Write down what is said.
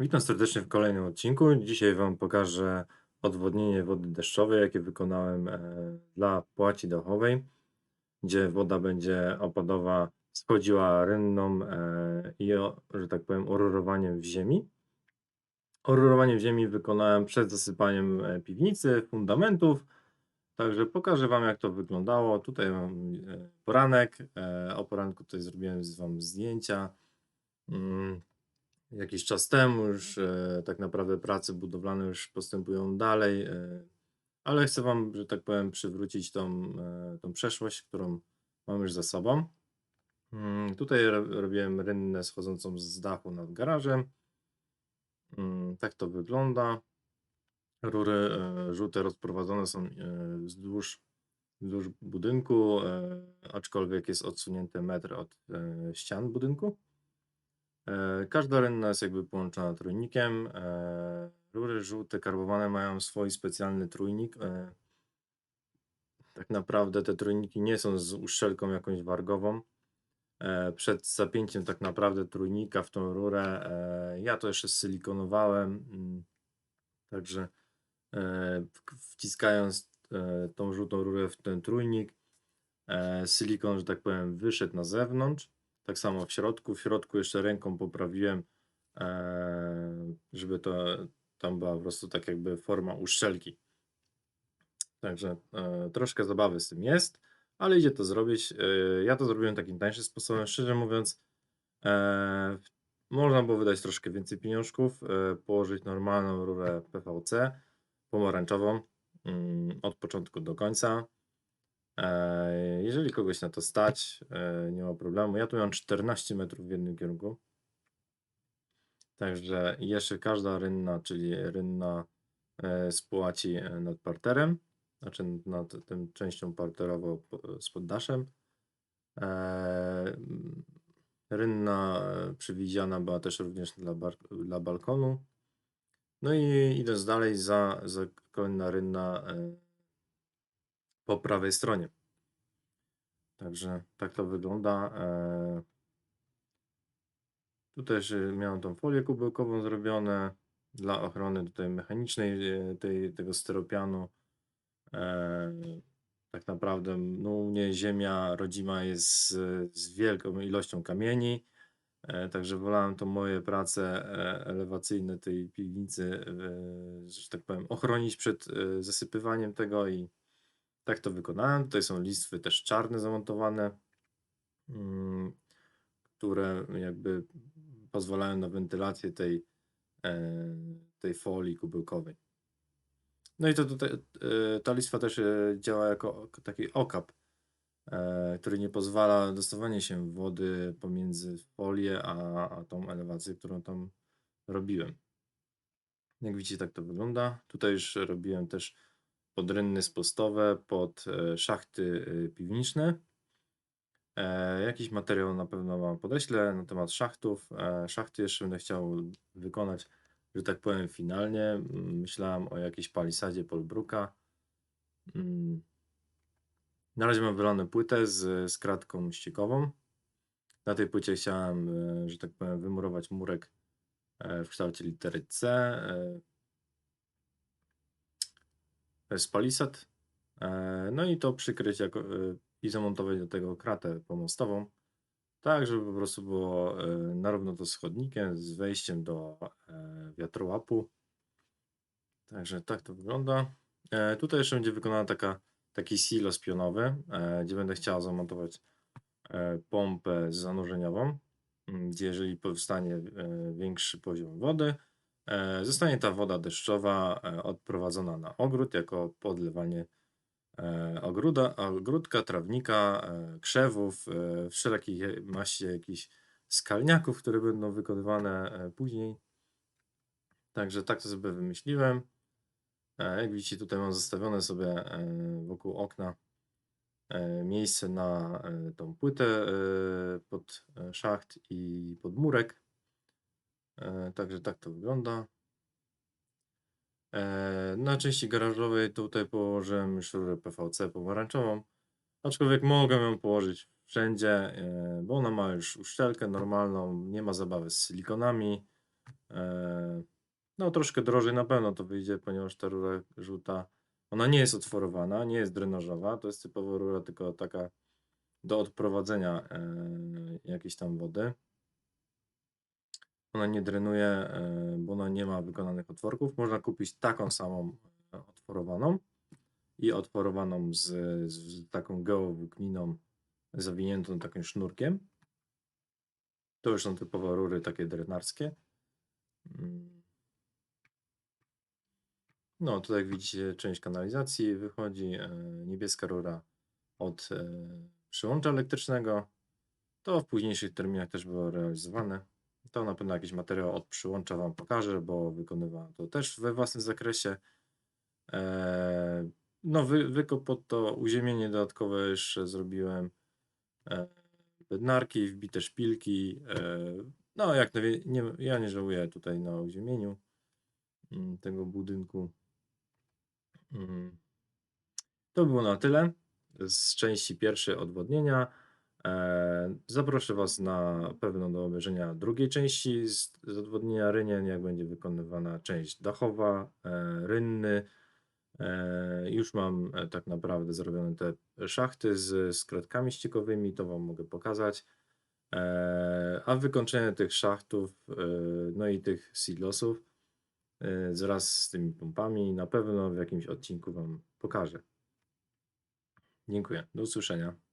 Witam serdecznie w kolejnym odcinku. Dzisiaj Wam pokażę odwodnienie wody deszczowej, jakie wykonałem e, dla płaci dachowej, gdzie woda będzie opadowa schodziła rynną e, i, że tak powiem, orurowaniem w ziemi. Orurowanie w ziemi wykonałem przed zasypaniem e, piwnicy, fundamentów. Także pokażę Wam, jak to wyglądało. Tutaj mam poranek. O poranku tutaj zrobiłem z Wam zdjęcia. Mm, jakiś czas temu już e, tak naprawdę prace budowlane już postępują dalej, e, ale chcę Wam, że tak powiem, przywrócić tą, e, tą przeszłość, którą mam już za sobą. Mm, Tutaj ro- robiłem rynnę schodzącą z dachu nad garażem. Mm, Tak to wygląda. Rury e, żółte rozprowadzone są e, wzdłuż, wzdłuż budynku, e, aczkolwiek jest odsunięty metr od e, ścian budynku. E, Każda rynna jest jakby połączona trójnikiem. E, Rury żółte karbowane mają swój specjalny trójnik. E, Tak naprawdę te trójniki nie są z uszczelką jakąś wargową. Przed zapięciem tak naprawdę trójnika w tą rurę, ja to jeszcze silikonowałem, mm, także wciskając tą żółtą rurę w ten trójnik, silikon, że tak powiem, wyszedł na zewnątrz. Tak samo w środku. W środku jeszcze ręką poprawiłem, e, żeby to tam była po prostu tak jakby forma uszczelki. Także e, troszkę zabawy z tym jest, ale idzie to zrobić. E, ja to zrobiłem takim tańszym sposobem. Szczerze mówiąc, można było wydać troszkę więcej pieniążków, położyć normalną rurę PVC pomarańczową mm, od początku do końca. E, jeżeli kogoś na to stać, e, nie ma problemu. Ja tu mam 14 metrów w jednym kierunku. Także jeszcze każda rynna, czyli rynna e, spłaci nad parterem, znaczy nad tym częścią parterową z poddaszem. Rynna przewidziana była też również dla, dla balkonu. No i idąc dalej, za, za kolejna rynna po prawej stronie. Także tak to wygląda. E, Tu też miałem tą folię kubełkową zrobione dla ochrony tutaj mechanicznej e, tej, tego styropianu. E, Tak naprawdę no, u mnie ziemia rodzima jest z, z wielką ilością kamieni. Także wolałem to moje prace elewacyjne tej piwnicy, że tak powiem, ochronić przed zasypywaniem tego i tak to wykonałem. Tutaj są listwy też czarne zamontowane, mm, które jakby pozwalają na wentylację tej, e, tej folii kubełkowej. No i to tutaj, e, ta listwa też e, działa jako taki okap, który nie pozwala dostawanie się wody pomiędzy folię a, a tą elewację, którą tam robiłem. Jak widzicie, tak to wygląda. Tutaj już robiłem też podrynny spostowe pod e, szachty e, piwniczne. E, jakiś materiał na pewno Wam podeślę na temat szachtów. Szachty jeszcze będę chciał wykonać, że tak powiem, finalnie. Mm, Myślałem o jakiejś palisadzie Polbruka. Mm. Na razie mam wylane płytę z, z kratką ściekową. Na tej płycie chciałem, że tak powiem, wymurować murek w kształcie litery C. z palisad. E, No i to przykryć jako, e, i zamontować do tego kratę pomostową, tak żeby po prostu było e, na równo to z chodnikiem, z wejściem do wiatrołapu. Także tak to wygląda. Tutaj jeszcze będzie wykonana taka, taki silos pionowy, gdzie będę chciał zamontować pompę zanurzeniową, gdzie jeżeli powstanie większy poziom wody, zostanie ta woda deszczowa e, odprowadzona na ogród jako podlewanie e, ogróda, ogródka, trawnika, e, krzewów, e, wszelakich maści jakichś skalniaków, które będą wykonywane e, później. Także tak to sobie wymyśliłem. E, Jak widzicie, tutaj mam zostawione sobie e, wokół okna e, miejsce na e, tą płytę e, pod e, szacht i pod murek. E, Także tak to wygląda. E, Na części garażowej tutaj położyłem rurę PVC pomarańczową, aczkolwiek mogę ją położyć wszędzie, e, bo ona ma już uszczelkę normalną, nie ma zabawy z silikonami. No troszkę drożej na pewno to wyjdzie, ponieważ ta rura żółta, ona nie jest otworowana, nie jest drenażowa, to jest typowo rura tylko taka do odprowadzenia jakiejś tam wody. Ona nie drenuje, e, bo ona nie ma wykonanych otworków. Można kupić taką samą e, otworowaną i otworowaną z, z taką geowłókniną zawiniętą takim sznurkiem. To już są typowo rury takie drenarskie. Mm. No, tutaj jak widzicie, część kanalizacji wychodzi. e, Niebieska rura od przyłącza elektrycznego. To w późniejszych terminach też było realizowane. To na pewno jakiś materiał od przyłącza Wam pokażę, bo wykonywałem to też we własnym zakresie. E, No, wy, wykop pod to uziemienie dodatkowe jeszcze zrobiłem. E, bednarki, wbite szpilki. E, no, jak nawie- nie, ja nie żałuję tutaj na uziemieniu mm, tego budynku. Mm. To było na tyle z części pierwszej odwodnienia. E, Zaproszę Was na pewno do obejrzenia drugiej części z, odwodnienia Rynien, jak będzie wykonywana część dachowa, e, rynny. E, Już mam tak naprawdę zrobione te szachty z, z kredkami ściekowymi, to Wam mogę pokazać. A wykończenie tych szachtów, no i tych silosów wraz z tymi pompami na pewno w jakimś odcinku Wam pokażę. Dziękuję. Do usłyszenia.